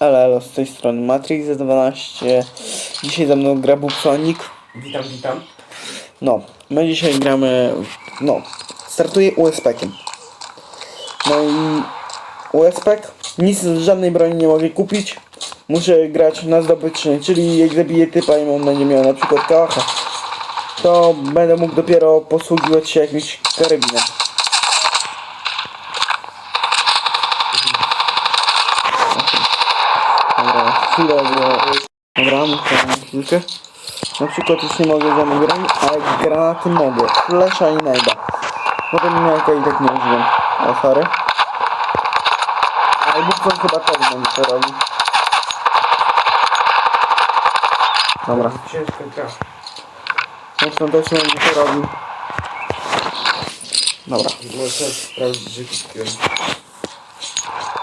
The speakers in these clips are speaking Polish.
Elo, z tej strony Matrix 12 Dzisiaj ze mną gra Bubsonik. Witam, witam. No, my dzisiaj gramy No, startuję USP-kiem No i USP Nic z żadnej broni nie mogę kupić. Muszę grać na zdobyczy Czyli jak zabiję typa i on będzie miał na przykład kałacha To będę mógł dopiero posługiwać się jakimś karabinem Dobra, chwilę, bo... Dobra, muszę chwilkę. Na przykład już nie mogę żadnej broni, ale granaty mogę. Flesza i najda. Potem miałka i tak nie używam. O, sorry. Ale Bóg chyba też będzie to robił. Dobra. Ciężko gra. Mocno też będzie to robił. Dobra. Można sprawdzić, że kupiłem.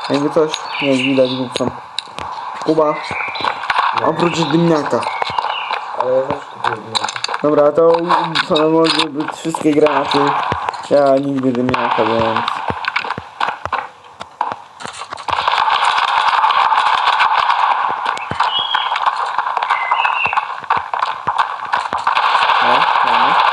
Jakby coś, nie widać Bóg Kuba. Oprócz dymniaka. Ale ja też kupiłem. No. Dobra, to co mogły być wszystkie granaty. Ja nigdy dymniaka, więc... O, fajnie.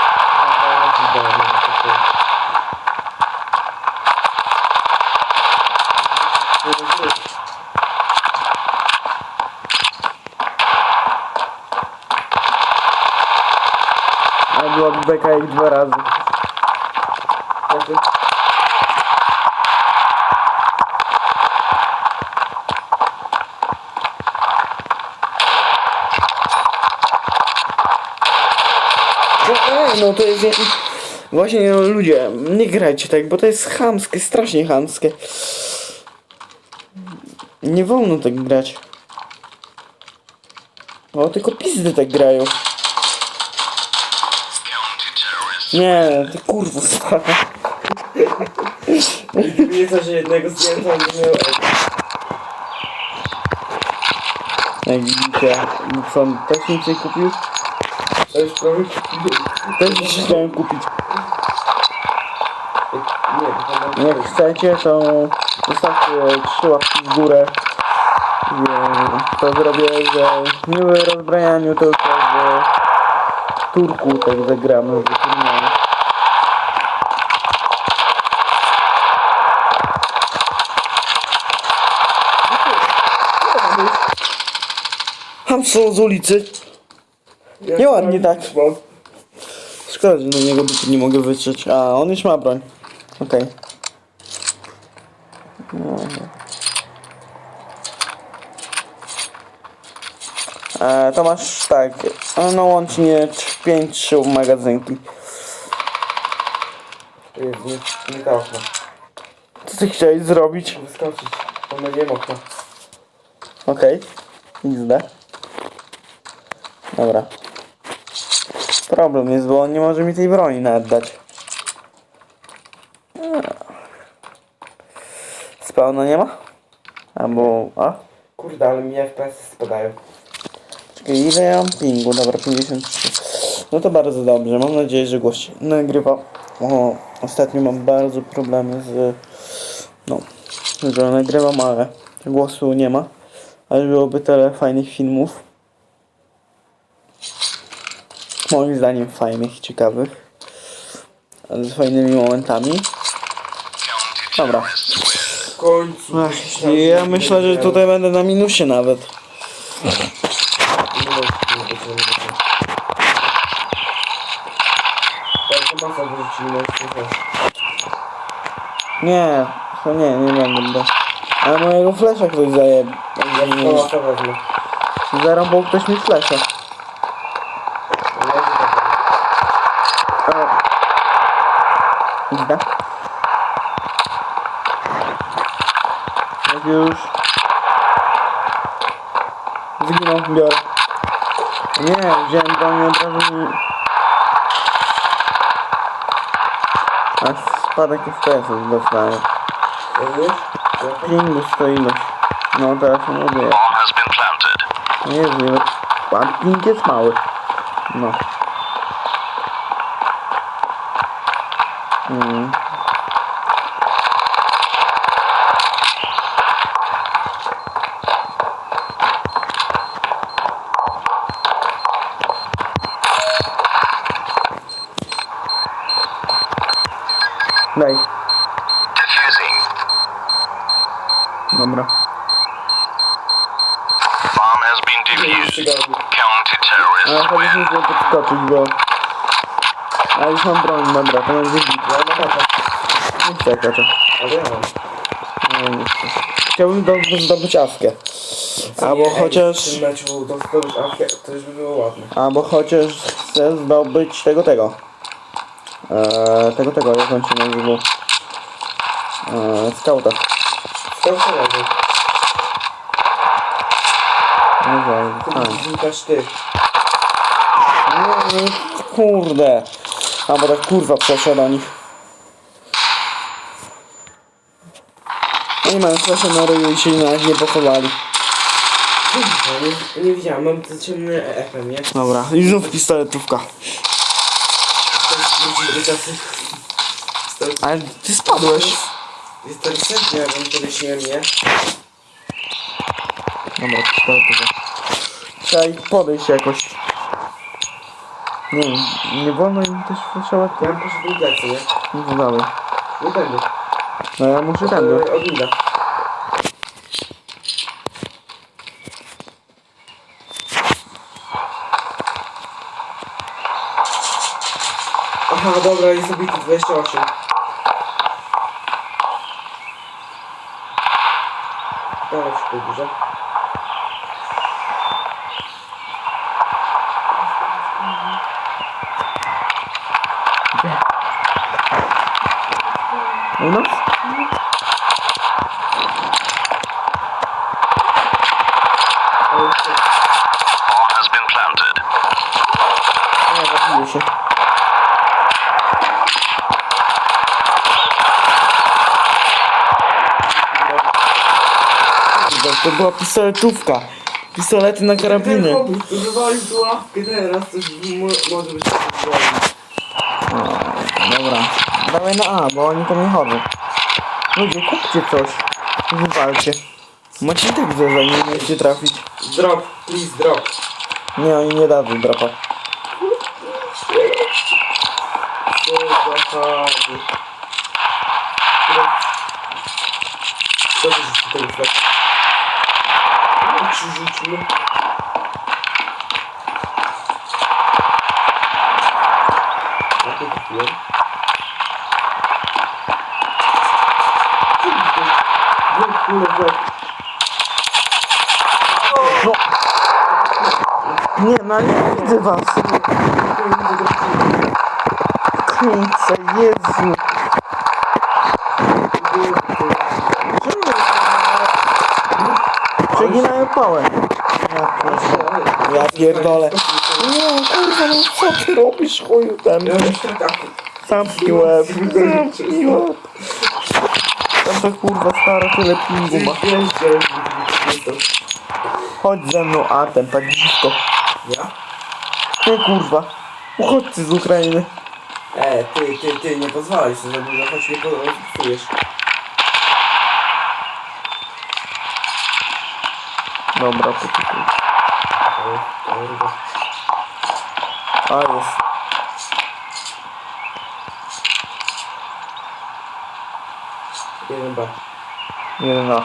A byłaby beka jak dwa razy. Znaczy, No, to jest... nie- Właśnie no, ludzie, nie grajcie tak, bo to jest chamskie, strasznie chamskie. Nie wolno tak grać. O, tylko pizdy tak grają. Nie, ty kurwa stara. gdyby nie że jednego zdjęcia nie miał Jak widzicie, Nixon też nic nie kupił. To już prawie kupiłem. Też już chciałem kupić. Nie, to mam Jak chcecie, to zostawcie trzy łapki w górę. To zrobię, że nie w rozbrajaniu, tylko w turku tak zagramy w turnieju. Hamstro z ulicy. Nieładnie tak. Mam. Szkoda, że na niego dupy nie mogę wytrzeć. A, on już ma broń. Okej. No. E, to masz tak, no łącznie 5-3 magazynki. To jest nie, nie ta. Co ty chciałeś zrobić? Wyskoczyć. Pomyliłem okno. Okej. XD. Dobra. Problem jest, bo on nie może mi tej broni nawet dać. Spawna nie ma? Albo... A? Kurde, ale mi FPS spadają. Czekaj, ile ja mam pingu? Dobra, 53. No to bardzo dobrze. Mam nadzieję, że głos się nagrywa. O, ostatnio mam bardzo problemy z... No, że nagrywam, ale głosu nie ma. Ale byłoby tyle fajnych filmów. Moim zdaniem fajnych, ciekawych. Z fajnymi momentami. Dobra. W końcu. Ach, ja myślę, że tutaj będę na minusie nawet. Nie czy nie to Nie, nie, będę. Ale mojego flesza ktoś zaje. Zarąbał ktoś mi flesza. Ja nie tak O. Idę. Jak już. Zginął, biorę. Nie, wziąłem broń od razu mi... A spadek FPS-ów dostałem. Rozumiesz? Pingu stoi ilość. No teraz nie mówię. Bomb has been planted. Nie jest nie Mm. Daj. Dobra. Bomb has been defused. Counter-terrorist. Chodzi mi, żeby podskoczyć. A już mam broń, dobra, to mam wybić. Ja mam taka. Nie chcę kacza. Ale ja mam. Nie, nie chcę. Chciałbym do, zdobyć awkę. Albo chociaż... W tym meczu do zdobyć awkę, to już by było ładne. Albo chociaż chcę zdobyć tego, tego. Eee, tego, tego, jak on się nazywał. Eee, skauta. Się leży. Nie wiem, Ty tak. znikasz ty. Nie, no, kurde. A bo tak kurwa przeszła do nich. Nie mają flasza na ryju i się nawet nie pochowali. Nie, nie widziałem, mam ten ciemny ekran, nie? Dobra, i znów pistoletówka. To jest do Ale ty spadłeś. Jest ten sen, ja bym kiedyś nie nie? Dobra, pistoletówka. Trzeba ich podejść jakoś. Nie nie wolno im też flaszować? Ja bym poszedł do plecy, nie? No dalej. Nie będę. No ja muszę tędy. Od Linda. Aha, dobra, jest zabity 28. Dawaj się dużo. U nas? Nie, zabiję się. To była pistoletówka. Pistolety na karabiny. Używali tu łapkę teraz, coś mo- może być Dobra. Dawaj na A, bo oni tam nie chodzą. Ludzie, kupcie coś. Wywalcie. Macie tak zezaj, nie możecie trafić. Drop, please drop. Nie, oni nie dadzą dropa. Co za hobby. Co to jest tutaj flag? No, przyrzućmy. Jak to kupiłem? Dwóch kule flag. No. Nie, no nie widzę was. Kurczę, Jezu. Przeginają pałę. Ja, pierdolę. Nie, kurwa, no co ty robisz, chuju tak Zamknij łeb. Zamknij łeb. Tam ta kurwa stara tyle pingu ma. Chodź ze mną, Artem, tak blisko. Ja? Nie kurwa. Uchodźcy z Ukrainy. E, ty, ty, ty, nie pozwalaj sobie za dużo, choć mnie podróżujesz. Dobra, poczekaj. A jest. Jeden B. Jeden A.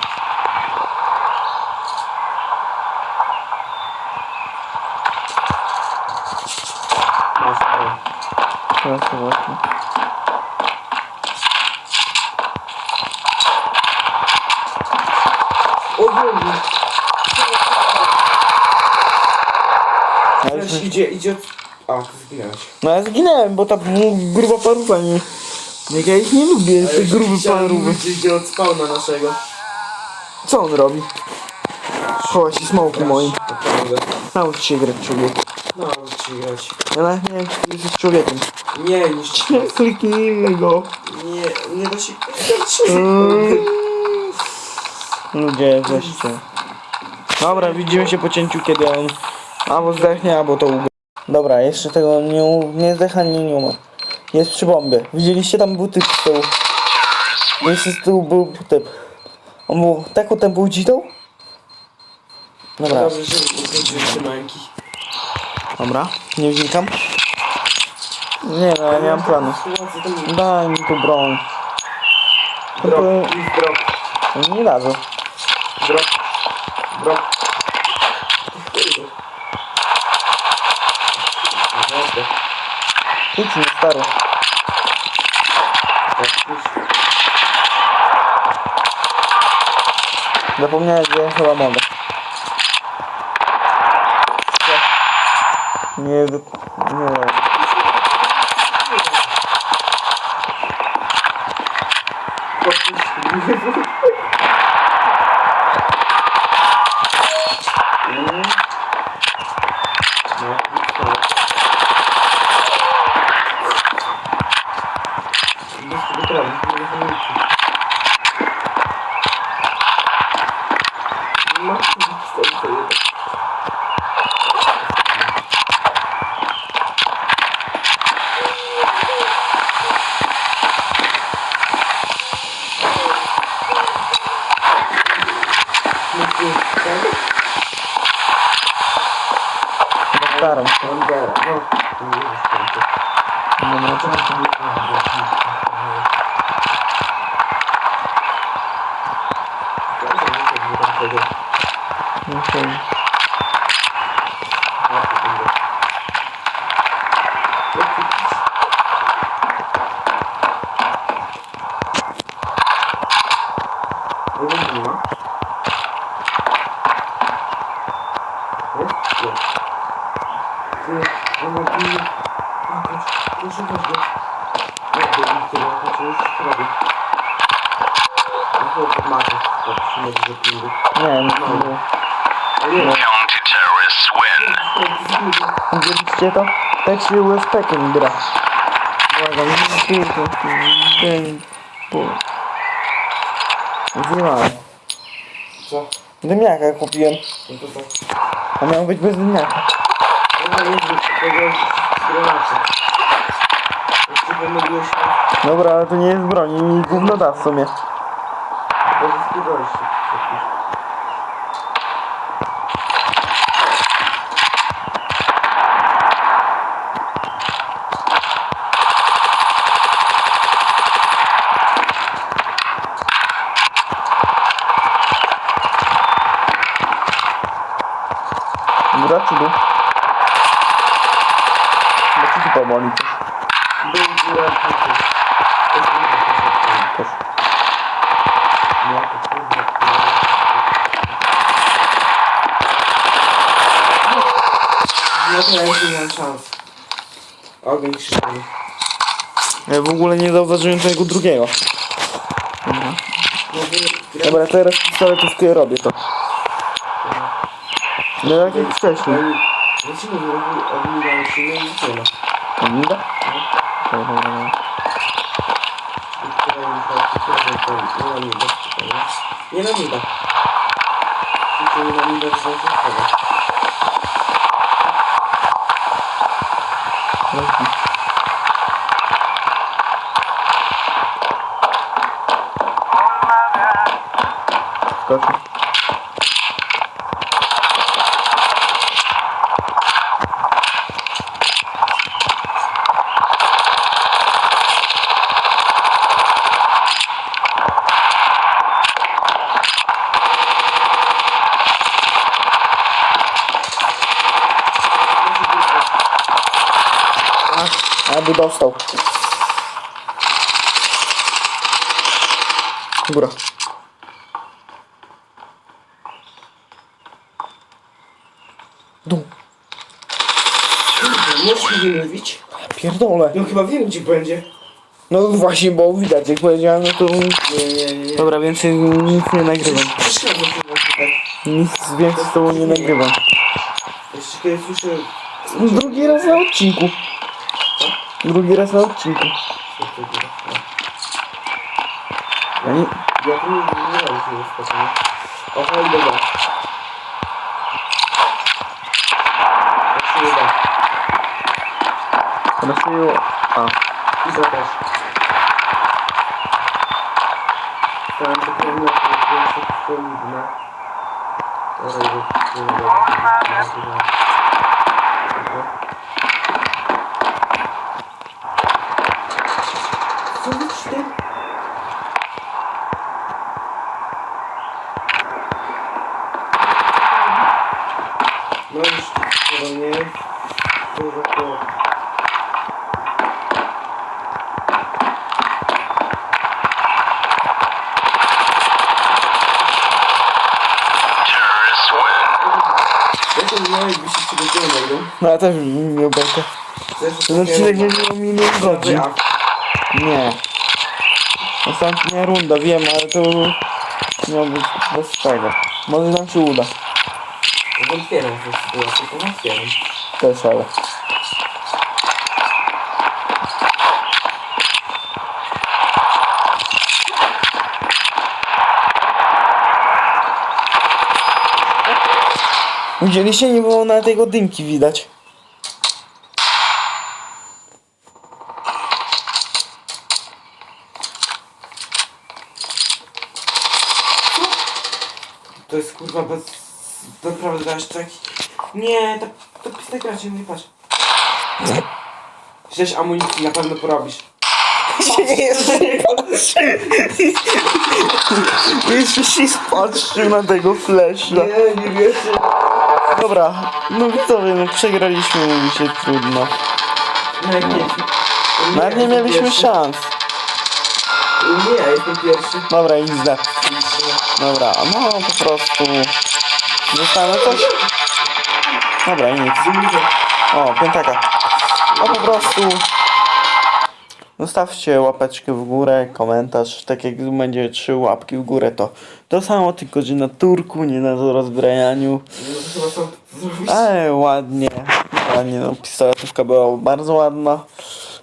Masz B. Teraz to właśnie. O, drugi. Ja Też już, idzie, idzie. A, ty zginąłeś. no ja zginęłem, bo ta gruba paruwa nie... Jak ja ich nie lubię, te grube parówy. Idzie, idzie od spawna naszego. Co on robi? Chowa się smoku moim. Naprawdę. Naucz się grać człowiek. No, ci grać. Ja nawet nie wiem, czy jesteś człowiekiem. Nie, niż... Kliknijmy go. Nie, nie da się grać. Mm. Ludzie, weźcie. Dobra, widzimy się po cięciu, kiedy on albo zdechnie, albo to ugra. Dobra, jeszcze tego nie, u- nie zdechła, nie, nie umarł. Jest przy bombie. Widzieliście, tam był typ z tyłu. Jeszcze z tyłu był typ. On był taką tempą dzitą? Dobra, Dobrze, że ukończyłeś te mańki. Dobra, nie wnikam. Nie no, ja nie mam planu. Daj mi tu broń. Drop, to drop, nie dadzą. drop, drop. Idź mi stary. Zapomniałem, że chyba mogę. Не, не ладно. gider. Okay. Nie, nie, nie. Staram się. No, no, to- Okej. Nie wiem, nie. Counter-terrorists win. Widzieliście to? Tak się USP-kiem gra. Błagam, nie Zjemałem. Co? Dymiaka kupiłem. No to co? A miał być bez dymiaka. No nie wiem, powiedziałeś granaty. Jak pomyliłeś, Dobra, ale to nie jest broń i gówno da w sumie. się. Góra czy dół? Bo ci tu pomoli coś. Był góra, to ty. To jest góra, to jest Też. No, to kurwa. No ja już nie mam szans. Ogień krzyżowy. Ja w ogóle nie zauważyłem tego drugiego. No wy... Dobra, teraz pistoletówkę robię to. No jak jak wcześniej. Ja ci mówię, się, no i nie ma. Amiga? Dobra, dobra, dobra. Nie spokojnie. Nie. Tylko na mida, to znaczy A, aby dostał. Góra. Dół. Możesz mi mówić? Pierdolę. No chyba wiem, gdzie będzie. No właśnie, bo widać, jak powiedziałem, no to... Nie, nie, nie. Dobra, więcej nic nie nagrywam. Przeszkadza mi tutaj. Nic więcej z tobą nie nagrywam. Jeszcze kiedy słyszę... Drugi raz na odcinku. Drugi raz na odcinku. Ja nie... Ja tu nie nie mam się spokojnie. Oho, i dobra. Tak się nie da. Raszuję... A. I to też. Stałem to kremlę, to jest tak solidne. Teraz już nie wiem, Co widzisz ty? napiszcie, czy godziny będą. No ja też bym miał. Chcesz, Ten odcinek będzie miał milion godzin. Nie. Ostatnia runda, wiem, ale to miał być bez tego. Może nam się uda. otwieram tę sytuację, to otwieram. Też, ale. Widzieliście, nie było na tego dymki widać. To jest kurwa bez... Naprawdę dałeś taki... Nie, to, to pistek raczej nie patrz. Wziąłeś amunicji, na pewno porobisz. Jeszcze się spatrzył na tego flesza. Nie, nie wiesz. Dobra, no widzowie, no przegraliśmy, mówi się trudno. No. Nawet nie mieliśmy szans. Nie, ja jestem pierwszy. Dobra, XD. Dobra, no po prostu... Zostanę coś? Dobra, nic. O, piętaka. No po prostu... Zostawcie łapeczkę w górę, komentarz. Tak jak będzie trzy łapki w górę, to to samo, tylko że na turku, nie na rozbrajaniu. Ale ładnie, ładnie, no pistoletówka była bardzo ładna.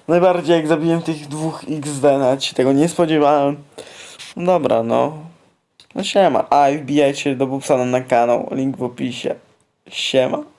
Najbardziej jak zabiłem tych dwóch XD, nawet się tego nie spodziewałem. Dobra, no. No siema. A wbijajcie do Bubsana na kanał, link w opisie. Siema.